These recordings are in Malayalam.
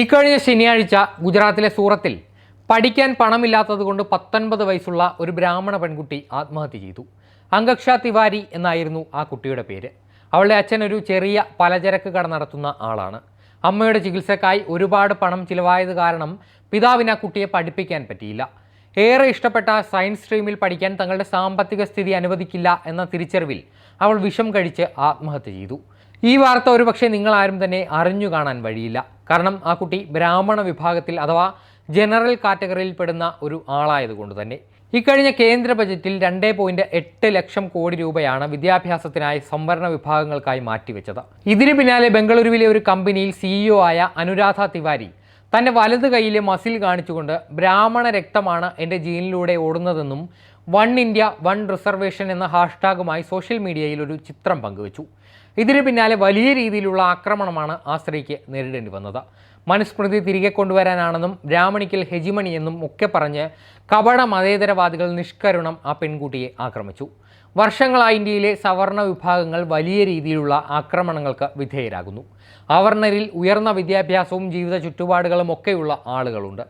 ഇക്കഴിഞ്ഞ ശനിയാഴ്ച ഗുജറാത്തിലെ സൂറത്തിൽ പഠിക്കാൻ പണമില്ലാത്തതുകൊണ്ട് പത്തൊൻപത് വയസ്സുള്ള ഒരു ബ്രാഹ്മണ പെൺകുട്ടി ആത്മഹത്യ ചെയ്തു. അങ്കക്ഷ തിവാരി എന്നായിരുന്നു ആ കുട്ടിയുടെ പേര്. അവളുടെ അച്ഛൻ ഒരു ചെറിയ പലചരക്ക് കട നടത്തുന്ന ആളാണ്. അമ്മയുടെ ചികിത്സക്കായി ഒരുപാട് പണം ചിലവായത് കാരണം പിതാവിന് ആ കുട്ടിയെ പഠിപ്പിക്കാൻ പറ്റിയില്ല. ഏറെ ഇഷ്ടപ്പെട്ട സയൻസ് സ്ട്രീമിൽ പഠിക്കാൻ തങ്ങളുടെ സാമ്പത്തിക സ്ഥിതി അനുവദിക്കില്ല എന്ന തിരിച്ചറിവിൽ അവൾ വിഷം കഴിച്ച് ആത്മഹത്യ ചെയ്തു. ഈ വാർത്ത ഒരുപക്ഷെ നിങ്ങൾ ആരും തന്നെ അറിഞ്ഞു കാണാൻ വഴിയില്ല. കാരണം ആ കുട്ടി ബ്രാഹ്മണ വിഭാഗത്തിൽ അഥവാ ജനറൽ കാറ്റഗറിയിൽ പെടുന്ന ഒരു ആളായതുകൊണ്ട് തന്നെ. ഇക്കഴിഞ്ഞ കേന്ദ്ര ബജറ്റിൽ രണ്ട് പോയിന്റ് എട്ട് ലക്ഷം കോടി രൂപയാണ് വിദ്യാഭ്യാസത്തിനായി സംവരണ വിഭാഗങ്ങൾക്കായി മാറ്റിവെച്ചത്. ഇതിനു പിന്നാലെ ബംഗളൂരുവിലെ ഒരു കമ്പനിയിൽ സിഇഒ ആയ അനുരാധ തിവാരി തന്റെ വലത് കൈയിലെ മസിൽ കാണിച്ചുകൊണ്ട് ബ്രാഹ്മണ രക്തമാണ് എന്റെ ജീനിലൂടെ ഓടുന്നതെന്നും വൺ ഇന്ത്യ വൺ റിസർവേഷൻ എന്ന ഹാഷ്ടാഗുമായി സോഷ്യൽ മീഡിയയിൽ ഒരു ചിത്രം പങ്കുവച്ചു. ഇതിന് പിന്നാലെ വലിയ രീതിയിലുള്ള ആക്രമണമാണ് ആ സ്ത്രീക്ക് നേരിടേണ്ടി വന്നത്. മനുസ്മൃതി തിരികെ കൊണ്ടുവരാനാണെന്നും രാമണിക്കൽ ഹെജിമണി എന്നും ഒക്കെ പറഞ്ഞ് കപട മതേതരവാദികൾ നിഷ്കരുണം ആ പെൺകുട്ടിയെ ആക്രമിച്ചു. വർഷങ്ങളായി ഇന്ത്യയിലെ സവർണ വിഭാഗങ്ങൾ വലിയ രീതിയിലുള്ള ആക്രമണങ്ങൾക്ക് വിധേയരാകുന്നു. അവർണരിൽ ഉയർന്ന വിദ്യാഭ്യാസവും ജീവിത ചുറ്റുപാടുകളും ഒക്കെയുള്ള ആളുകളുണ്ട്.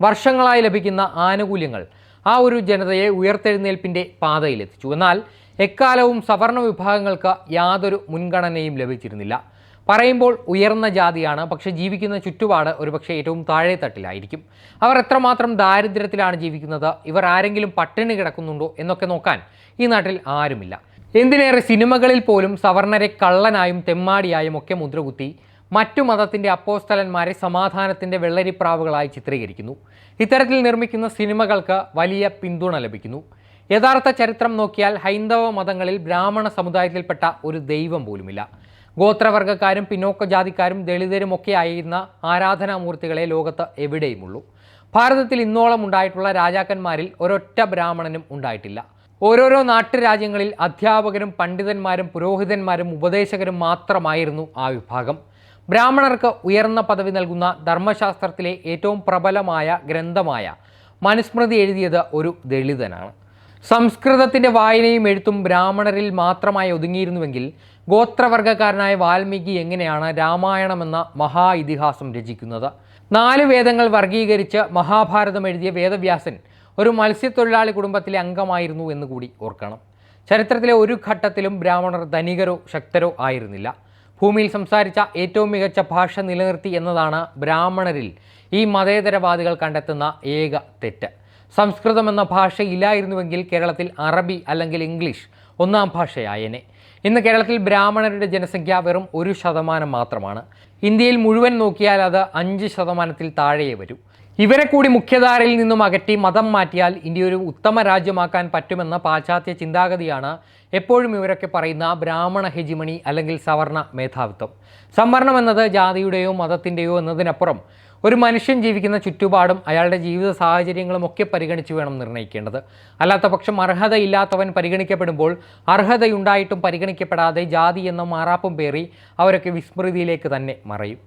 വർഷങ്ങളായി ലഭിക്കുന്ന ആനുകൂല്യങ്ങൾ ആ ഒരു ജനതയെ ഉയർത്തെഴുന്നേൽപ്പിന്റെ പാതയിലെത്തിച്ചു. എന്നാൽ എക്കാലവും സവർണ വിഭാഗങ്ങൾക്ക് യാതൊരു മുൻഗണനയും ലഭിച്ചിരുന്നില്ല. പറയുമ്പോൾ ഉയർന്ന ജാതിയാണ് പക്ഷെ ജീവിക്കുന്ന ചുറ്റുപാട് ഒരുപക്ഷെ ഏറ്റവും താഴെ തട്ടിലായിരിക്കും അവർ എത്രമാത്രം ദാരിദ്ര്യത്തിലാണ് ജീവിക്കുന്നത് ഇവർ ആരെങ്കിലും പട്ടിണി കിടക്കുന്നുണ്ടോ എന്നൊക്കെ നോക്കാൻ ഈ നാട്ടിൽ ആരുമില്ല. എന്തിനേറെ സിനിമകളിൽ പോലും സവർണരെ കള്ളനായും തെമ്മാടിയായും ഒക്കെ മുദ്രകുത്തി മറ്റു മതത്തിന്റെ അപ്പോസ്തലന്മാരെ സമാധാനത്തിന്റെ വെള്ളരിപ്രാവുകളായി ചിത്രീകരിക്കുന്നു. ഇത്തരത്തിൽ നിർമ്മിക്കുന്ന സിനിമകൾക്ക് വലിയ പിന്തുണ ലഭിക്കുന്നു. യഥാർത്ഥ ചരിത്രം നോക്കിയാൽ ഹൈന്ദവ മതങ്ങളിൽ ബ്രാഹ്മണ സമുദായത്തിൽപ്പെട്ട ഒരു ദൈവം പോലുമില്ല. ഗോത്രവർഗക്കാരും പിന്നോക്ക ജാതിക്കാരും ദളിതരും ഒക്കെ ആയിരുന്ന ആരാധനാമൂർത്തികളെ ലോകത്ത് എവിടെയുമുള്ളൂ. ഭാരതത്തിൽ ഇന്നോളം ഉണ്ടായിട്ടുള്ള രാജാക്കന്മാരിൽ ഒരൊറ്റ ബ്രാഹ്മണനും ഉണ്ടായിട്ടില്ല. ഓരോരോ നാട്ടുരാജ്യങ്ങളിൽ അധ്യാപകരും പണ്ഡിതന്മാരും പുരോഹിതന്മാരും ഉപദേശകരും മാത്രമായിരുന്നു ആ വിഭാഗം. ബ്രാഹ്മണർക്ക് ഉയർന്ന പദവി നൽകുന്ന ധർമ്മശാസ്ത്രത്തിലെ ഏറ്റവും പ്രബലമായ ഗ്രന്ഥമായ മനുസ്മൃതി എഴുതിയത് ഒരു ദളിതനാണ്. സംസ്കൃതത്തിന്റെ വായനയും എഴുത്തും ബ്രാഹ്മണരിൽ മാത്രമായി ഒതുങ്ങിയിരുന്നുവെങ്കിൽ ഗോത്രവർഗക്കാരനായ വാൽമീകി എങ്ങനെയാണ് രാമായണമെന്ന മഹാ ഇതിഹാസം രചിക്കുന്നത്? നാല് വേദങ്ങൾ വർഗീകരിച്ച് മഹാഭാരതം എഴുതിയ വേദവ്യാസൻ ഒരു മത്സ്യത്തൊഴിലാളി കുടുംബത്തിലെ അംഗമായിരുന്നു എന്ന് കൂടി ഓർക്കണം. ചരിത്രത്തിലെ ഒരു ഘട്ടത്തിലും ബ്രാഹ്മണർ ധനികരോ ശക്തരോ ആയിരുന്നില്ല. ഭൂമിയിൽ സംസാരിച്ച ഏറ്റവും മികച്ച ഭാഷ നിലനിർത്തി എന്നതാണ് ബ്രാഹ്മണരിൽ ഈ മതേതരവാദികൾ കണ്ടെത്തുന്ന ഏക തെറ്റ്. സംസ്കൃതം എന്ന ഭാഷ ഇല്ലായിരുന്നുവെങ്കിൽ കേരളത്തിൽ അറബി അല്ലെങ്കിൽ ഇംഗ്ലീഷ് ഒന്നാം ഭാഷയായേനെ. ഇന്ന് കേരളത്തിൽ ബ്രാഹ്മണരുടെ ജനസംഖ്യ വെറും ഒരു ശതമാനം മാത്രമാണ്. ഇന്ത്യയിൽ മുഴുവൻ നോക്കിയാൽ അത് അഞ്ച് ശതമാനത്തിൽ താഴെയേ വരൂ. ഇവരെ കൂടി മുഖ്യധാരയിൽ നിന്നും അകറ്റി മതം മാറ്റിയാൽ ഇന്ത്യ ഒരു ഉത്തമ രാജ്യമാക്കാൻ പറ്റുമെന്ന പാശ്ചാത്യ ചിന്താഗതിയാണ് എപ്പോഴും ഇവരൊക്കെ പറയുന്ന ബ്രാഹ്മണ ഹെജിമണി അല്ലെങ്കിൽ സവർണ മേധാവിത്വം. സംവരണം എന്നത് ജാതിയുടെയോ മതത്തിന്റെയോ എന്നതിനപ്പുറം ഒരു മനുഷ്യൻ ജീവിക്കുന്ന ചുറ്റുപാടും അയാളുടെ ജീവിത സാഹചര്യങ്ങളും ഒക്കെ പരിഗണിച്ച് വേണം നിർണയിക്കേണ്ടത്. അല്ലാത്ത പക്ഷം അർഹതയില്ലാത്തവൻ പരിഗണിക്കപ്പെടുമ്പോൾ അർഹതയുണ്ടായിട്ടും പരിഗണിക്കപ്പെടാതെ ജാതി എന്ന മാറാപ്പും പേറി അവരൊക്കെ വിസ്മൃതിയിലേക്ക് തന്നെ Mari